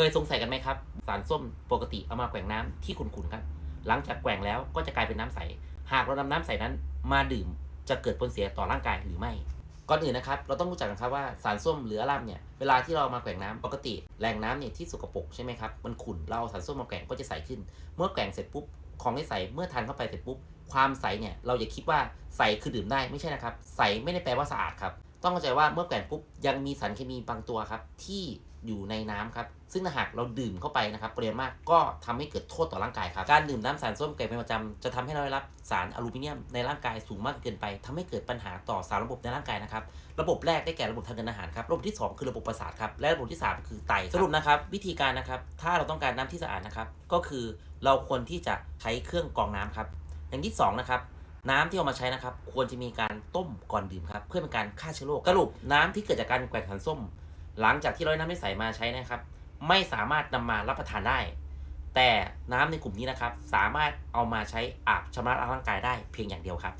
เคยสงสัยกันไหมครับ สารส้มปกติเอามาแกว่งน้ำที่ขุ่นๆครับ หลังจากแกว่งแล้วก็จะกลายเป็นน้ำใส หากเรานำน้ำใสนั้นมาดื่มจะเกิดผลเสียต่อร่างกายหรือไม่ ก่อนอื่นนะครับ เราต้องรู้จักกันครับว่าสารส้มหรืออะลัมเนี่ยเวลาที่เรามาแกว่งน้ำปกติแหล่งน้ำเนี่ยที่สกปรกใช่ไหมครับมันขุ่นเราเอาสารส้มมาแกว่งก็จะใสขึ้น เมื่อแกว่งเสร็จปุ๊บของที่ใสเมื่อทานเข้าไปเสร็จปุ๊บความใสเนี่ยเราอย่าคิดว่าใสคือดื่มได้ไม่ใช่นะครับใสไม่ได้แปลว่าสะอาดครับต้องเข้าใจว่าเมื่อแกว่งปุ๊บยังมีสารเคมีบางตัวครับที่ อยู่ในน้ำครับ ซึ่งถ้าหากเราดื่มเข้าไปนะครับปริมาณมากก็ทำให้เกิดโทษต่อร่างกายครับ การดื่มน้ำสารส้มแกว่งเป็นประจำจะทำให้เราได้รับสารอลูมิเนียมในร่างกายสูงมากเกินไปทำให้เกิดปัญหาต่อสารระบบในร่างกายนะครับ ระบบแรกได้แก่ระบบทางเดินอาหารครับ ระบบที่สองคือระบบประสาทครับ และระบบที่สามคือไต สรุปนะครับ วิธีการนะครับ ถ้าเราต้องการน้ำที่สะอาดนะครับ ก็คือเราควรที่จะใช้เครื่องกรองน้ำครับ อย่างที่สองนะครับน้ำที่เอามาใช้นะครับ ควรจะมีการต้มก่อนดื่มครับ เพื่อเป็นการฆ่าเชื้อโรคสรุปน้ำที่เกิดจากการแกว่งขันส้ม หลังจากที่เราได้น้ำไม่ใสมาใช้นะครับ ไม่สามารถนำมารับประทานได้ แต่น้ำในกลุ่มนี้นะครับ สามารถเอามาใช้อาบชำระร่างกายได้เพียงอย่างเดียวครับ